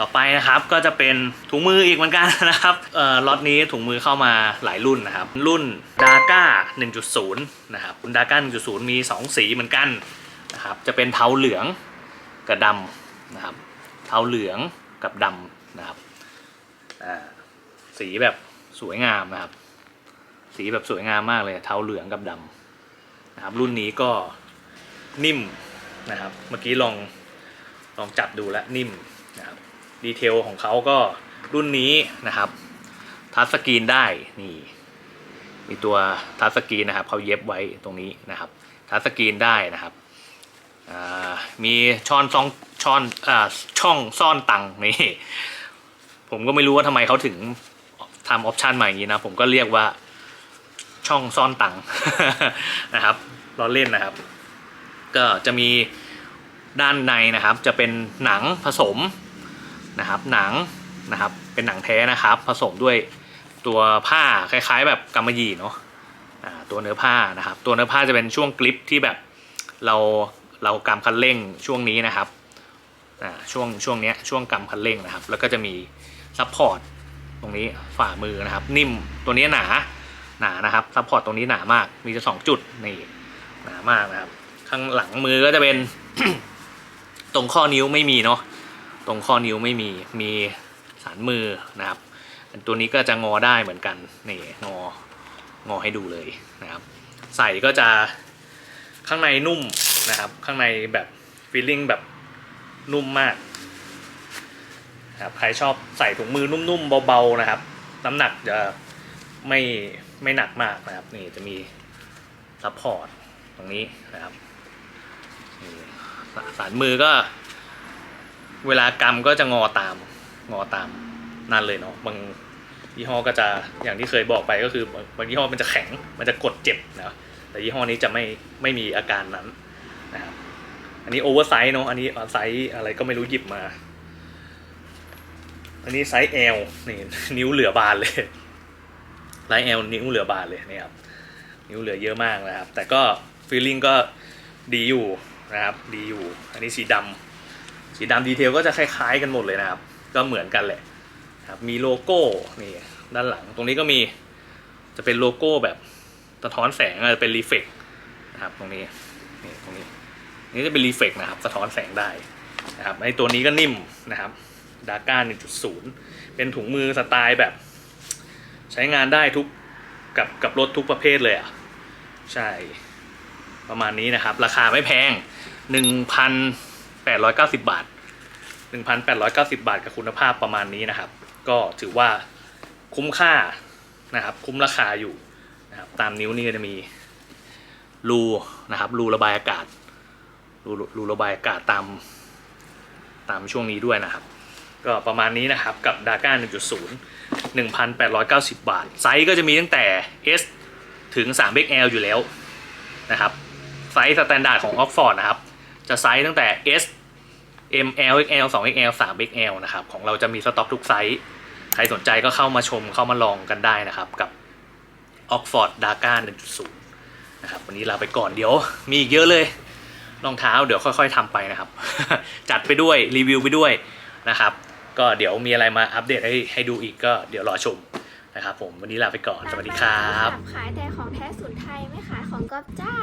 ต่อไปนะครับก็จะเป็นถุงมืออีกเหมือนกันนะครับเอ่อล็อตนี้ถุงมือเข้ามาหลายรุ่นนะครับ รุ่นดาก้า1.0 นะครับรุ่นดาก้า1.0 มี 2 สีเหมือนกันนะครับจะเป็นเทาเหลืองกับดำนะครับเทาเหลืองกับดำนะครับสีแบบสวยงามนะครับ สีแบบสวยงามมากเลยเทาเหลืองกับดำนะครับรุ่นนี้ก็นิ่มนะครับ เมื่อกี้ลองลองจับดูแล้วนิ่มนะครับ ดีเทลของเขาก็รุ่นนี้นะครับทัชสกรีนได้นี่มีตัวทัชสกรีนนะครับเขาเย็บไว้ตรงนี้นะครับทัชสกรีนได้นะครับมีช่อนซ่องช่อนอช่องซ่อนตังนี่ผมก็ไม่รู้ว่าทำไมเขาถึงทำออปชันมาอย่างนี้นะผมก็เรียกว่าช่องซ่อนตังนะครับเราเล่นนะครับ ก็จะมีด้านในนะครับจะเป็นหนังผสม นะครับหนังนะครับเป็นหนังแท้นะครับ ผสมด้วยตัวผ้าคล้ายๆ แบบกำมะหยี่เนาะตัวเนื้อผ้านะครับ ตัวเนื้อผ้าจะเป็นช่วงกลิปที่แบบเราเรากำคันเร่งช่วงนี้นะครับช่วงช่วงเนี้ยช่วงกำคันเร่งนะครับ แล้วก็จะมีซัพพอร์ตตรงนี้ฝ่ามือนะครับ นิ่มตัวนี้หนาหนานะครับซัพพอร์ตตรงนี้หนามากมีจะสองจุดนี่หนามากนะครับ ข้างหลังมือก็จะเป็น ตรงข้อนิ้วไม่มีเนาะ ตรงข้อนิ้วไม่มีมีสันมือนะครับ ตัวนี้ก็จะงอได้เหมือนกันนี่งองอให้ดูเลยนะครับ ใส่ก็จะข้างในนุ่มนะครับ ข้างในแบบฟีลลิ่งแบบนุ่มมากครับใครชอบใส่ถุงมือนุ่มๆเบาๆนะครับ น้ำหนักจะไม่ไม่หนักมากนะครับ นี่จะมีซัพพอร์ตตรงนี้นะครับสันมือก็ เวลากำก็จะงอตาม งอตามนั่นเลยเนาะบางยี่ห้อก็จะอย่างที่เคยบอกไปก็คือบางยี่ห้อมันจะแข็งมันจะกดเจ็บนะแต่ยี่ห้อนี้จะไม่ไม่มีอาการนั้นนะครับอันนี้โอเวอร์ไซส์เนาะอันนี้ไซส์อะไรก็ไม่รู้หยิบมา อันนี้ไซส์ L นี่นิ้วเหลือบานเลยไซส์ L นิ้วเหลือบานเลยนี่ครับนิ้วเหลือเยอะมากนะครับ แต่ก็ฟีลลิ่งก็ดีอยู่นะครับดีอยู่ อันนี้สีดำ สีดำดีเทลก็จะคล้ายๆกันหมดเลยนะครับ ก็เหมือนกันแหละครับมีโลโก้นี่ด้านหลังตรงนี้ก็มีจะเป็นโลโก้แบบสะท้อนแสงอาจจะเป็นรีเฟกนะครับตรงนี้นี่ตรงนี้นี่จะเป็นรีเฟกนะครับ สะท้อนแสงได้นะครับไอตัวนี้ก็นิ่มนะครับดาก้า1.0 เป็นถุงมือสไตล์แบบ ใช้งานได้ทุกกับกับรถทุกประเภทเลยอะใช่ ประมาณนี้นะครับ ราคาไม่แพง 890 บาท 1,890 บาทกับคุณภาพประมาณนี้นะครับ ก็ถือว่าคุ้มค่านะครับ คุ้มราคาอยู่นะครับตามนิ้วนี่จะมีรูนะครับรูระบายอากาศรูรูระบายอากาศตามตามช่วงนี้ด้วยนะครับ ก็ประมาณนี้นะครับกับ d a g a 1.0 1,890 บาท ไซส์ก็จะมีตั้งแต่ S ถึง 3XL อยู่แล้วนะครับไซส์สแตนดาร์ดของ Oxford นะครับ จะไซส์ตั้งแต่ S M L XL 2 XL 3 XL นะครับ ของเราจะมีสต็อกทุกไซส์ ใครสนใจก็เข้ามาชมเข้ามาลองกันได้นะครับกับ Oxford d a g a 1.0 นะครับ วันนี้ลาไปก่อนเดี๋ยว มีอีกเยอะเลยรองเท้าเดี๋ยวค่อยๆทำไปนะครับ จัดไปด้วยรีวิวไปด้วยนะครับ ก็เดี๋ยวมีอะไรมาอัปเดตให้ให้ดูอีกก็เดี๋ยวรอชมนะครับผมวันนี้ลาไปก่อนสวัสดีครับ ขายแต่ของแท้สูนไทยไม่ขายของก๊อปจ้า